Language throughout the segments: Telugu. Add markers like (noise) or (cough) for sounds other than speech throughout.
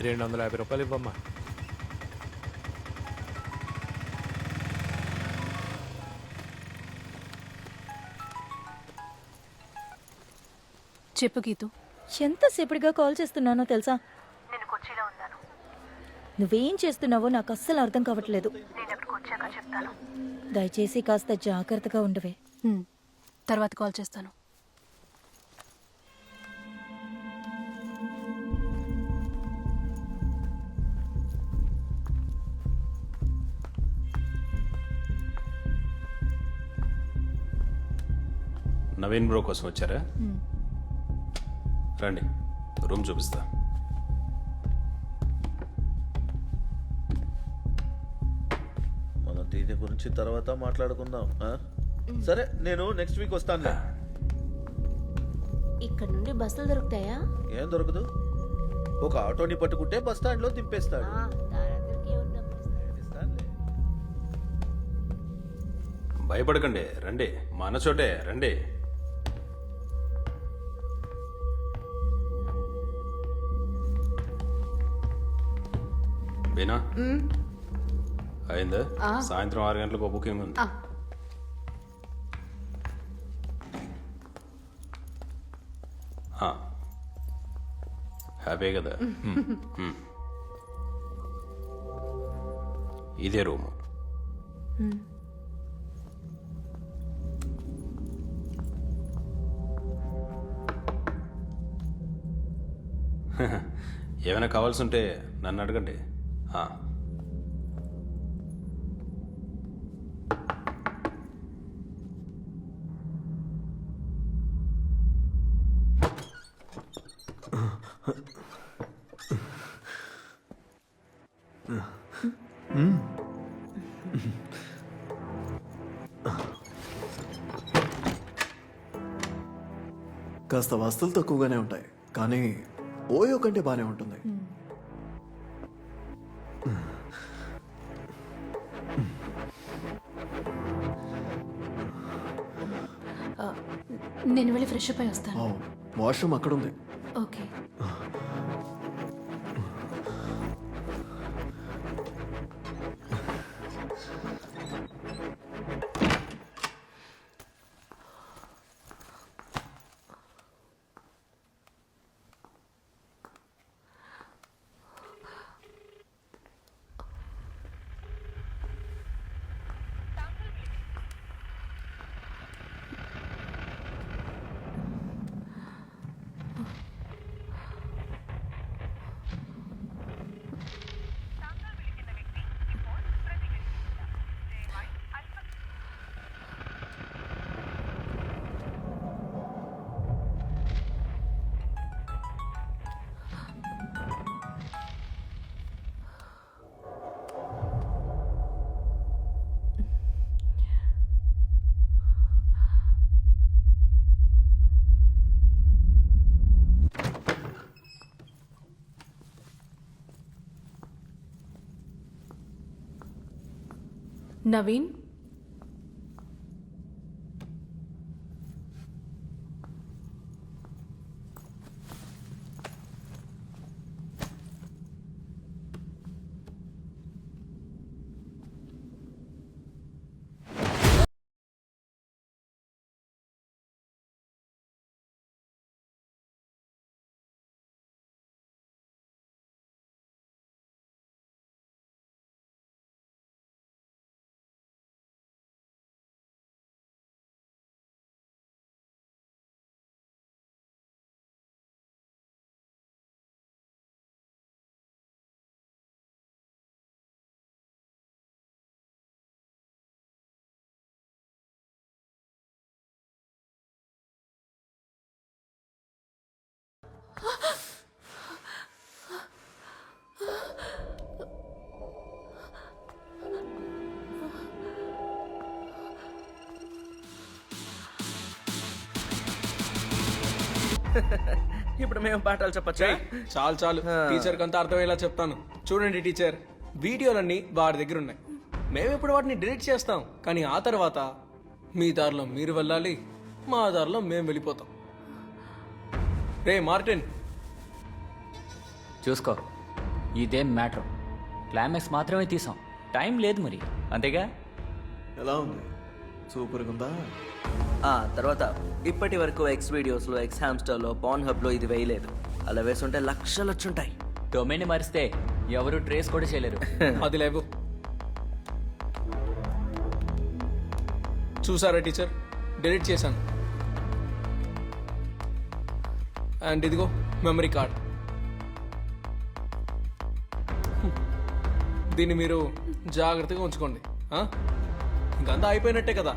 రెండు వందల యాభై రూపాయలు ఇవ్వమ్మా. చెప్పు గీతు. ఎంతసేపటిగా కాల్ చేస్తున్నానో తెలుసా? నువ్వేం చేస్తున్నావో నాకు అస్సలు అర్థం కావట్లేదు. దయచేసి కాస్త జాగ్రత్తగా ఉండవే. తర్వాత కాల్ చేస్తాను. నవీన్ బ్రో కోసం వచ్చారా? రండి రూమ్ చూపిస్తా. మనం దీని గురించి తర్వాత మాట్లాడుకుందాం ఆ? సరే నేను నెక్స్ట్ వీక్ వస్తాను ఇక్కడ నుండి బస్సులు దొరుకుతాయా? ఏం దొరకదు. ఒక ఆటోని పట్టుకుంటే బస్ స్టాండ్లో దింపేస్తాడు. ఆ, దానందరికీ ఎవరు డబ్బులు ఇస్తారు? ఇస్తానులే. భయపడకండి రండి మన చోటే రండి. బీనా? అయిందా? సాయంత్రం ఆరు గంటలకు ఒక బుకింగ్ ఉంది. హ్యాపీ కదా. ఇదే రూము. (laughs) ఏమైనా కావాల్సి ఉంటే నన్ను అడగండి. కాస్త వస్తువులు తక్కువగానే ఉంటాయి కానీ ఓయో కంటే బాగానే ఉంటుంది. నేను వెళ్ళి ఫ్రెష్ అప్ అయి వస్తాను. వాష్రూమ్ అక్కడ ఉంది ఓకే నవీన్ (laughs) ఇప్పుడు మేము పాఠాలు చెప్పచ్చా? చాలు చాలు. టీచర్ కంతా అర్థమయ్యేలా చెప్తాను. చూడండి టీచర్. వీడియోలన్నీ వాడి దగ్గర ఉన్నాయి మేము ఇప్పుడు వాటిని డిలీట్ చేస్తాం. కానీ ఆ తర్వాత మీ దారిలో మీరు వెళ్ళాలి మా దారిలో మేము వెళ్ళిపోతాం. Ray Martin. చూసుకో ఇదేం మ్యాటర్. క్లైమాక్స్ మాత్రమే తీసాం. టైం లేదు మరి. అంతేగా? ఎలా ఉంది? సూపర్గా ఉందా? ఆ తర్వాత ఇప్పటి వరకు ఎక్స్ వీడియోస్లో ఎక్స్ హామ్స్టర్లో పాన్ హబ్లో ఇది వేయలేదు. అలా వేసుంటే లక్షలు వచ్చుంటాయి. డొమైన్ మారిస్తే ఎవరు ట్రేస్ కూడా చేయలేరు. (laughs) అది లేవు. చూసారా టీచర్ డిలీట్ చేశాను. అండ్ ఇదిగో మెమరీ కార్డ్. దీన్ని మీరు జాగ్రత్తగా ఉంచుకోండి. ఆ? ఇంకంతా అయిపోయినట్టే కదా.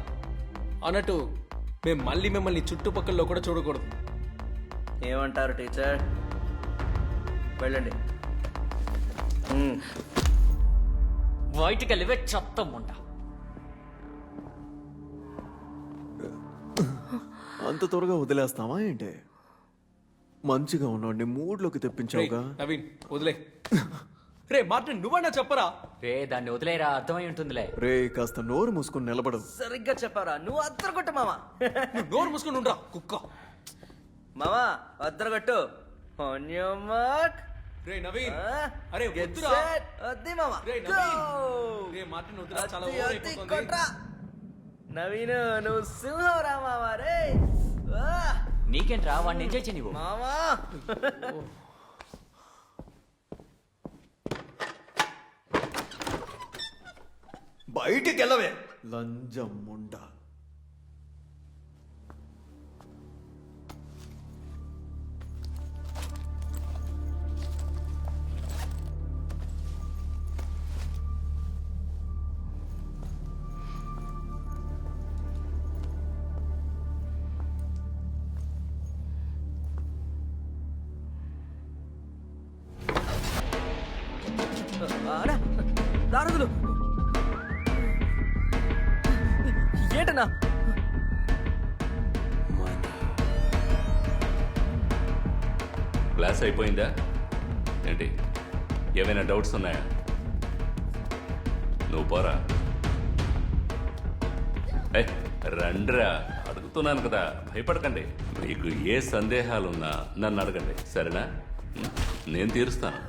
అన్నట్టు మేము మళ్ళీ మిమ్మల్ని చుట్టుపక్కల్లో కూడా చూడకూడదు. ఏమంటారు టీచర్? వెళ్ళండి. బయటికి వెళ్ళివే చెత్తం ఉంటా అంత త్వరగా వదిలేస్తావా ఏంటి? మంచిగా ఉన్నాండి మూడ్లోకి తెప్పించావుగా. నవీన్ వదిలే. రే మార్టిన్ నువ్వన్నా చెప్పరా? రే దాన్ని వదిలేరా? అర్థమై ఉంటుందిలే. రే కాస్త నోరు మూసుకొని నిలబడు. సరిగ్గా చెప్పారా? నువ్వు అద్దరగొట్టు మామా నువ్వు నోరు మూసుకొని ఉండరా కుక్క. మామా అద్దరగొట్టు. రే నవీన్? అరే వద్దురా. వద్ది మామా రే. నవీన్. రే మార్టిన్ వద్దురా. చాలా ఓవర్ అయిపోతుంది. కొట్రా. నవీన్ నువ్వు సింహం రా. మామా రే నీకేంట్రా? వాడిని ఎంజాయ్ చేయనివ్వు మామా బయటికి వెళ్ళవే లంజం ముండ. ఏంటన్నా క్లాస్ అయిపోయిందా? ఏంటి? ఏమైనా డౌట్స్ ఉన్నాయా? నువ్వు పోరా. ఏ రండ్రా. అడుగుతున్నాను కదా భయపడకండి. మీకు ఏ సందేహాలున్నా నన్ను అడగండి సరేనా? నేను తీరుస్తాను.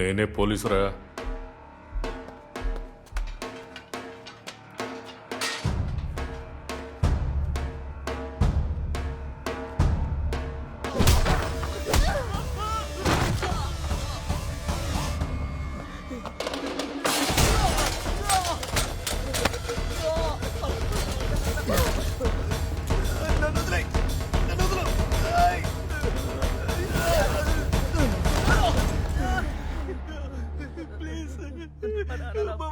నేనే పోలీసురా.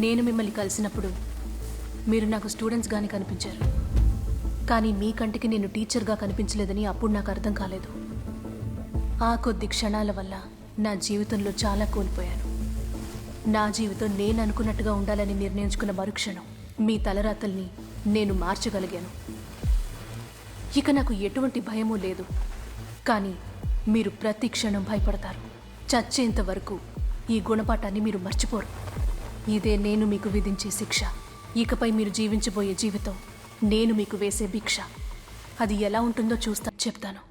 నేను మిమ్మల్ని కలిసినప్పుడు మీరు నాకు స్టూడెంట్స్గానే కనిపించారు. కానీ మీ కంటికి నేను టీచర్గా కనిపించలేదని అప్పుడు నాకు అర్థం కాలేదు. ఆ కొద్ది క్షణాల వల్ల నా జీవితంలో చాలా కోల్పోయాను. నా జీవితం నేను అనుకున్నట్టుగా ఉండాలని నిర్ణయించుకున్న మరుక్షణం మీ తలరాతల్ని నేను మార్చగలిగాను. ఇక నాకు ఎటువంటి భయమూ లేదు. కానీ మీరు ప్రతి క్షణం భయపడతారు. చచ్చేంత వరకు ఈ గుణపాఠాన్ని మీరు మర్చిపోరు. ఇదే నేను మీకు విధించే శిక్ష. ఇకపై మీరు జీవించబోయే జీవితం నేను మీకు వేసే భిక్ష. అది ఎలా ఉంటుందో చూస్తా చెప్తాను.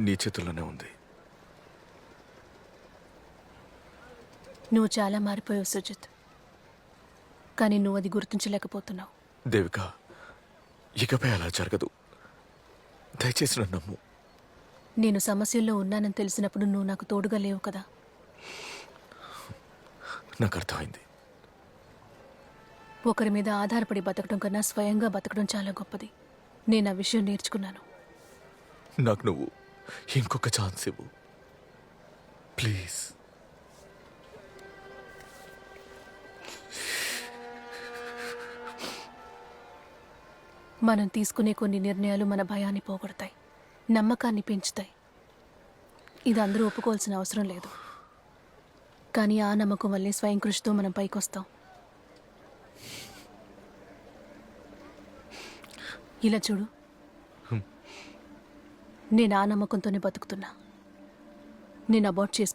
నీ చేతుల్లోనే ఉంది. నువ్వు చాలా మారిపోయావు సుజిత్. కానీ నువ్వు అది గుర్తించలేకపోతున్నావు. దేవిక ఇకపై అలా జరగదు. దయచేసి నన్ను నమ్ము. నేను సమస్యల్లో ఉన్నానని తెలిసినప్పుడు నువ్వు నాకు తోడుగా లేవు కదా. నాకు అర్థమైంది. ఒకరి మీద ఆధారపడి బతకడం కన్నా స్వయంగా బతకడం చాలా గొప్పది. నేను ఆ విషయం నేర్చుకున్నాను. నాకు నువ్వు ఇంకొక ఛాన్స్ ఇవ్వు. ప్లీజ్. మనం తీసుకునే కొన్ని నిర్ణయాలు మన భయాన్ని పోగొడతాయి నమ్మకాన్ని పెంచుతాయి. ఇది అందరూ ఒప్పుకోవాల్సిన అవసరం లేదు. కానీ ఆ నమ్మకం వల్లే స్వయం కృషితో మనం పైకొస్తాం. ఇలా చూడు. నేను ఆ నమ్మకంతోనే బతుకుతున్నా. నేను అబార్ట్ చేసుకున్నాను